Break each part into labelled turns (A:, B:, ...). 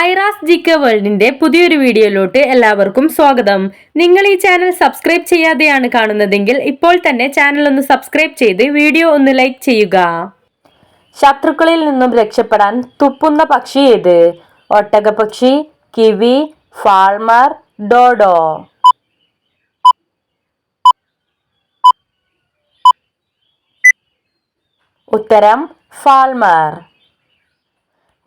A: ഐറാസ് ജിക്ക വേൾഡിന്റെ പുതിയൊരു വീഡിയോയിലോട്ട് എല്ലാവർക്കും സ്വാഗതം. നിങ്ങൾ ഈ ചാനൽ സബ്സ്ക്രൈബ് ചെയ്യാതെയാണ് കാണുന്നതെങ്കിൽ ഇപ്പോൾ തന്നെ ചാനൽ ഒന്ന് സബ്സ്ക്രൈബ് ചെയ്ത് വീഡിയോ ഒന്ന് ലൈക്ക് ചെയ്യുക. ശത്രുക്കളിൽ നിന്നും രക്ഷപ്പെടാൻ തുപ്പുന്ന പക്ഷി ഏത്? ഒട്ടകപക്ഷി കിവി ഫാൾമർ ഡോഡോ. ഉത്തരം ഫാൾമർ.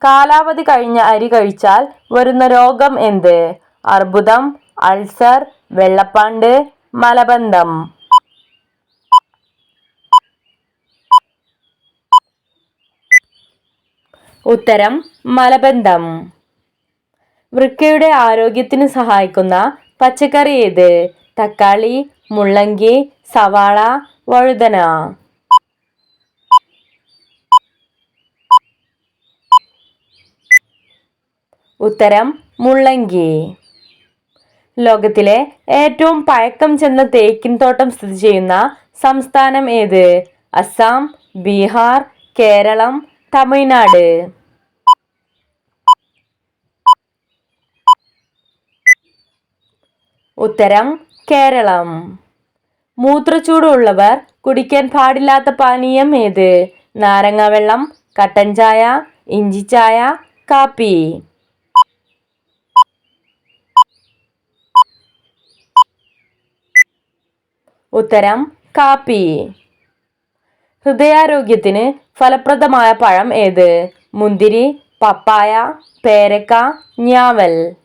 A: കാലാവധി കഴിഞ്ഞ അരി കഴിച്ചാൽ വരുന്ന രോഗം എന്ത്? അർബുദം അൾസർ വെള്ളപ്പാണ്ട് മലബന്ധം. ഉത്തരം മലബന്ധം. വൃക്കയുടെ ആരോഗ്യത്തിന് സഹായിക്കുന്ന പച്ചക്കറി ഏത്? തക്കാളി മുള്ളങ്കി സവാള വഴുതന. ഉത്തരം മുള്ളങ്കി. ലോകത്തിലെ ഏറ്റവും പഴക്കം ചെന്ന തേക്കിൻ തോട്ടം സ്ഥിതി ചെയ്യുന്ന സംസ്ഥാനം ഏത്? അസം ബീഹാർ കേരളം തമിഴ്നാട്. ഉത്തരം കേരളം. മൂത്രച്ചൂട് ഉള്ളവർ കുടിക്കാൻ പാടില്ലാത്ത പാനീയം ഏത്? നാരങ്ങ വെള്ളം കട്ടൻ ചായ ഇഞ്ചിച്ചായ കാപ്പി. ഉത്തരം കാപ്പി. ഹൃദയാരോഗ്യത്തിന് ഫലപ്രദമായ പഴം ഏത്? മുന്തിരി പപ്പായ പേരക്ക ഞാവൽ.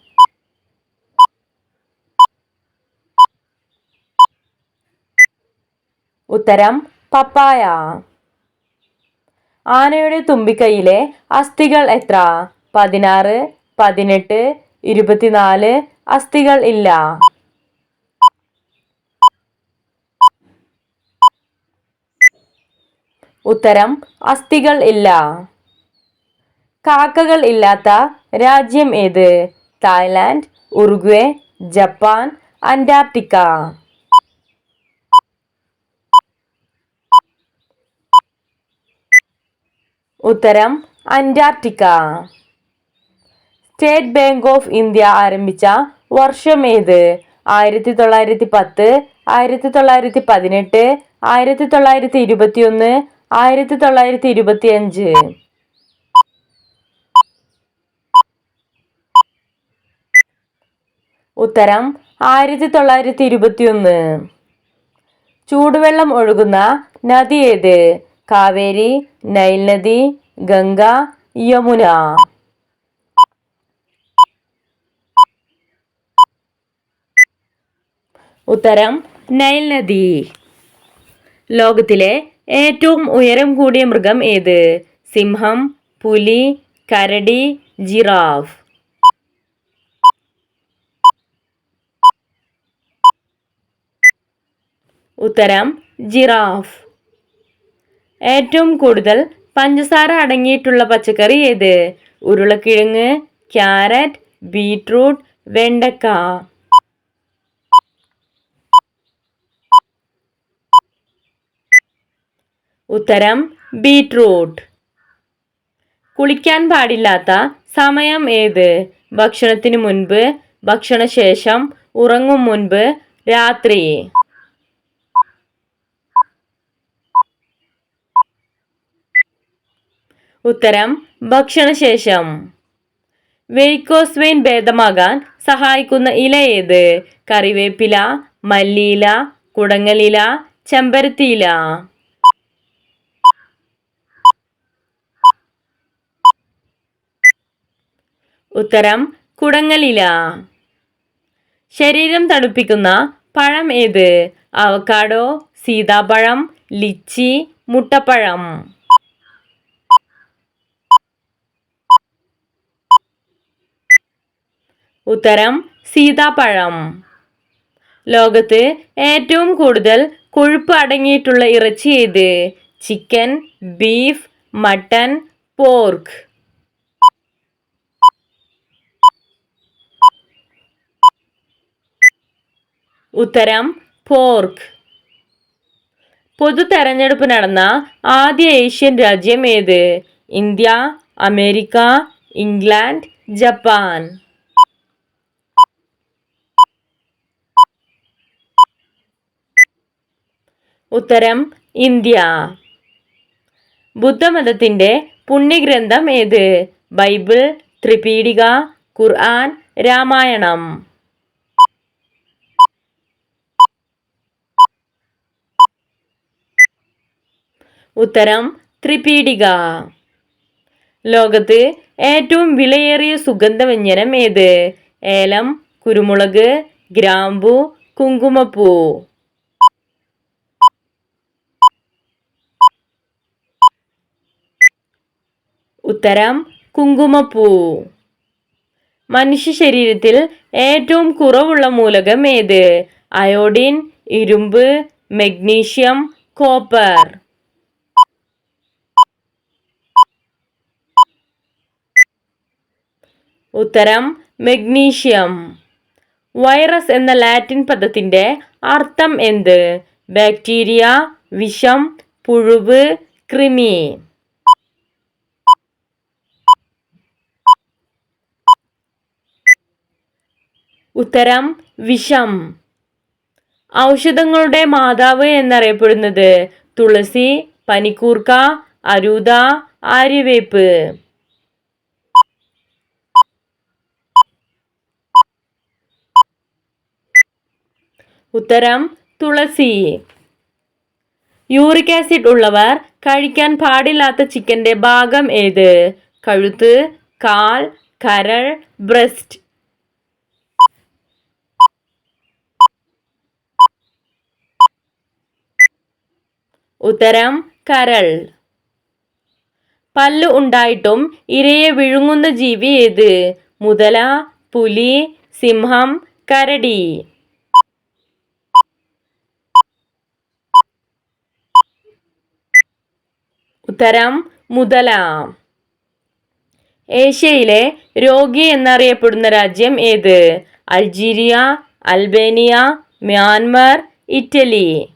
A: ഉത്തരം പപ്പായ. ആനയുടെ തുമ്പിക്കൈയിലെ അസ്ഥികൾ എത്ര? പതിനാറ് പതിനെട്ട് ഇരുപത്തിനാല് അസ്ഥികൾ ഇല്ല. ഉത്തരം അസ്ഥികൾ ഇല്ല. കാക്കകൾ ഇല്ലാത്ത രാജ്യം ഏത്? Thailand Uruguay Japan Antarctica. ഉത്തരം Antarctica. State Bank of India ആരംഭിച്ച വർഷം ഏത്? ആയിരത്തി തൊള്ളായിരത്തി പത്ത് ആയിരത്തി തൊള്ളായിരത്തി പതിനെട്ട് ആയിരത്തി തൊള്ളായിരത്തി ഇരുപത്തി ഒന്ന് ആയിരത്തി തൊള്ളായിരത്തി ഇരുപത്തി അഞ്ച് ഉത്തരം ആയിരത്തി തൊള്ളായിരത്തി ഇരുപത്തി ഒന്ന് ചൂടുവെള്ളം ഒഴുകുന്ന നദി ഏത്? കാവേരി നൈൽ നദി ഗംഗ യമുന. ഉത്തരം നൈൽ നദി. ലോകത്തിലെ ഏറ്റവും ഉയരം കൂടിയ മൃഗം ഏത്? സിംഹം പുലി കരടി ജിറാഫ്. ഉത്തരം ജിറാഫ്. ഏറ്റവും കൂടുതൽ പഞ്ചസാര അടങ്ങിയിട്ടുള്ള പച്ചക്കറി ഏത്? ഉരുളക്കിഴങ്ങ് ക്യാരറ്റ് ബീട്രൂട്ട് വെണ്ടക്ക. ഉത്തരം ബീട്രൂട്ട്. കുളിക്കാൻ പാടില്ലാത്ത സമയം ഏത്? ഭക്ഷണത്തിന് മുൻപ് ഭക്ഷണശേഷം ഉറങ്ങും മുൻപ് രാത്രി. ഉത്തരം ഭക്ഷണശേഷം. വെയ്ക്കോസ് വെയിൻ ഭേദമാകാൻ സഹായിക്കുന്ന ഇല ഏത്? കറിവേപ്പില മല്ലിയില കുടങ്ങലില ചെമ്പരത്തിയില. ഉത്തരം കുടങ്ങലില. ശരീരം തണുപ്പിക്കുന്ന പഴം ഏത്? അവക്കാഡോ സീതാപ്പഴം ലിച്ചി മുട്ടപ്പഴം. ഉത്തരം സീതാപ്പഴം. ലോകത്ത് ഏറ്റവും കൂടുതൽ കൊഴുപ്പ് അടങ്ങിയിട്ടുള്ള ഇറച്ചി ഏത്? Chicken beef mutton pork. ഉത്തരം പോർക്ക്. പൊതു തെരഞ്ഞെടുപ്പ് നടന്ന ആദ്യ ഏഷ്യൻ രാജ്യം ഏത്? India America England Japan. ഉത്തരം ഇന്ത്യ. ബുദ്ധമതത്തിന്റെ പുണ്യഗ്രന്ഥം ഏത്? ബൈബിൾ ത്രിപീഡിക ഖുർആൻ രാമായണം. ഉത്തരം ത്രിപീഡിക ലോകത്ത് ഏറ്റവും വിലയേറിയ സുഗന്ധവ്യഞ്ജനം ഏത്? ഏലം കുരുമുളക് ഗ്രാമ്പു കുങ്കുമപ്പൂ. ഉത്തരം കുങ്കുമപ്പൂ. മനുഷ്യ ശരീരത്തിൽ ഏറ്റവും കുറവുള്ള മൂലകം ഏത്? അയോഡിൻ ഇരുമ്പ് മഗ്നീഷ്യം കോപ്പർ. ഉത്തരം മെഗ്നീഷ്യം. വൈറസ് എന്ന ലാറ്റിൻ പദത്തിന്റെ അർത്ഥം എന്ത്? ബാക്ടീരിയ വിഷം പുഴുവ് കൃമി. ഉത്തരം വിഷം. ഔഷധങ്ങളുടെ മാതാവ് എന്നറിയപ്പെടുന്നത് തുളസി പനിക്കൂർക്ക അരൂത ആര്യവേപ്പ്. ഉത്തരം തുളസി. യൂറിക് ആസിഡ് ഉള്ളവർ കഴിക്കാൻ പാടില്ലാത്ത ചിക്കന്റെ ഭാഗം ഏത്? കഴുത്ത് കാൽ കരൾ ബ്രസ്റ്റ്. ഉത്തരം കരൾ. പല്ല് ഉണ്ടായിട്ടും ഇരയെ വിഴുങ്ങുന്ന ജീവി ഏത്? മുതല പുലി സിംഹം കരടി. ഉത്തരം മുതല. ഏഷ്യയിലെ രോഗി എന്നറിയപ്പെടുന്ന രാജ്യം ഏത്? Algeria Albania Myanmar Italy.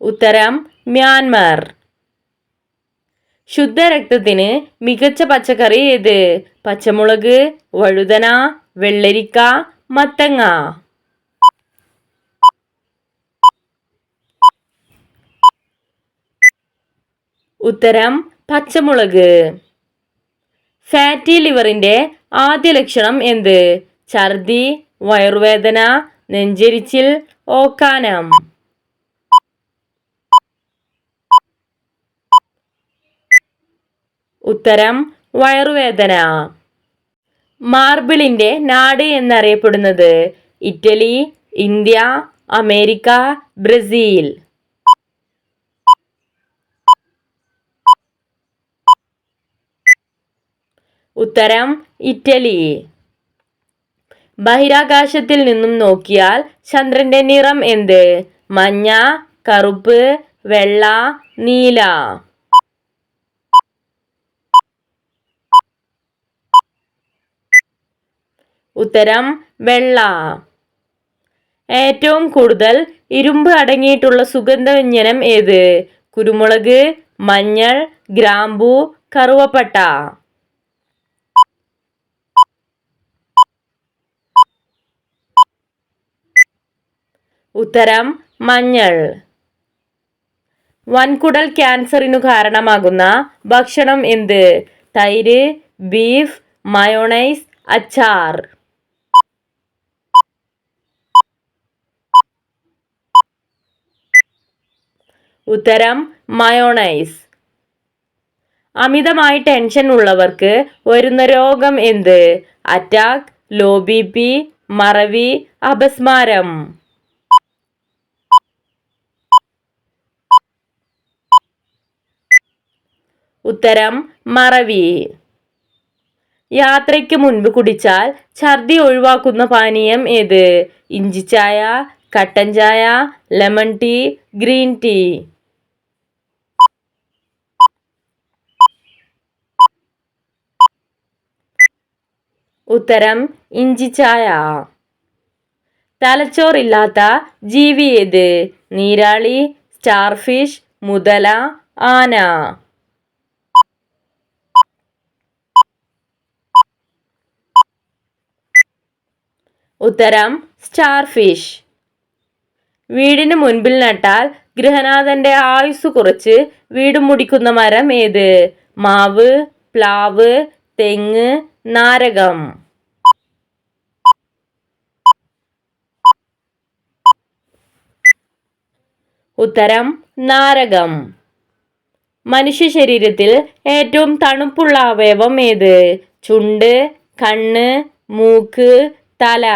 A: ഉത്തരം മ്യാൻമർ. ശുദ്ധരക്തത്തിന് മികച്ച പച്ചക്കറി ഏത്? പച്ചമുളക് വഴുതന വെള്ളരിക്ക മത്തങ്ങ. ഉത്തരം പച്ചമുളക്. ഫാറ്റി ലിവറിന്റെ ആദ്യ ലക്ഷണം എന്ത്? ഛർദി വയറുവേദന നെഞ്ചരിച്ചിൽ ഓക്കാനം. ഉത്തരം വയറുവേദന. മാർബിളിന്റെ നാട് എന്നറിയപ്പെടുന്നത് ഇറ്റലി ഇന്ത്യ അമേരിക്ക ബ്രസീൽ. ഉത്തരം ഇറ്റലി. ബഹിരാകാശത്തിൽ നിന്നും നോക്കിയാൽ ചന്ദ്രന്റെ നിറം എന്ത്? മഞ്ഞ കറുപ്പ് വെള്ള നീല. ഉത്തരം വെള്ള. ഏറ്റവും കൂടുതൽ ഇരുമ്പ് അടങ്ങിയിട്ടുള്ള സുഗന്ധവ്യഞ്ജനം ഏത്? കുരുമുളക് മഞ്ഞൾ ഗ്രാമ്പൂ കറുവപ്പട്ട. ഉത്തരം മഞ്ഞൾ. വൻകുടൽ ക്യാൻസറിനു കാരണമാകുന്ന ഭക്ഷണം എന്ത്? തൈര് ബീഫ് മയോണൈസ് അച്ചാർ. ഉത്തരം മയോണൈസ്. അമിതമായി ടെൻഷൻ ഉള്ളവർക്ക് വരുന്ന രോഗം എന്ത്? അറ്റാക്ക് ലോ ബി പി മറവി അപസ്മാരം. ഉത്തരം മറവി. യാത്രയ്ക്ക് മുൻപ് കുടിച്ചാൽ ഛർദി ഒഴിവാക്കുന്ന പാനീയം ഏത്? ഇഞ്ചിച്ചായ കട്ടൻ ചായ ലെമൺ ടീ ഗ്രീൻ ടീ. ഉത്തരം ഇഞ്ചിച്ചായ തലച്ചോറില്ലാത്ത ജീവി ഏത്? നീരാളി സ്റ്റാർഫിഷ് മുതല ആന. ഉത്തരം സ്റ്റാർ ഫിഷ് വീടിന് മുൻപിൽ നട്ടാൽ ഗൃഹനാഥന്റെ ആയുസ് കുറച്ച് വീട് മുടിക്കുന്ന മരം ഏത്? മാവ് പ്ലാവ് തെങ്ങ് നാരകം. ഉത്തരം നാരകം. മനുഷ്യ ശരീരത്തിൽ ഏറ്റവും തണുപ്പുള്ള അവയവം ഏത്? ചുണ്ട് കണ്ണ് മൂക്ക് തല.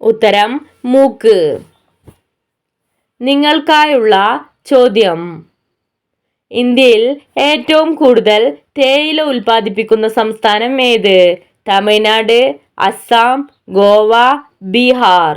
A: ഉത്തരം മൂക്ക്. നിങ്ങൾക്കായുള്ള ചോദ്യം. ഇന്ത്യയിൽ ഏറ്റവും കൂടുതൽ തേയില ഉൽപ്പാദിപ്പിക്കുന്ന സംസ്ഥാനം ഏത്? തമിഴ്നാട് അസം ഗോവ ബീഹാർ.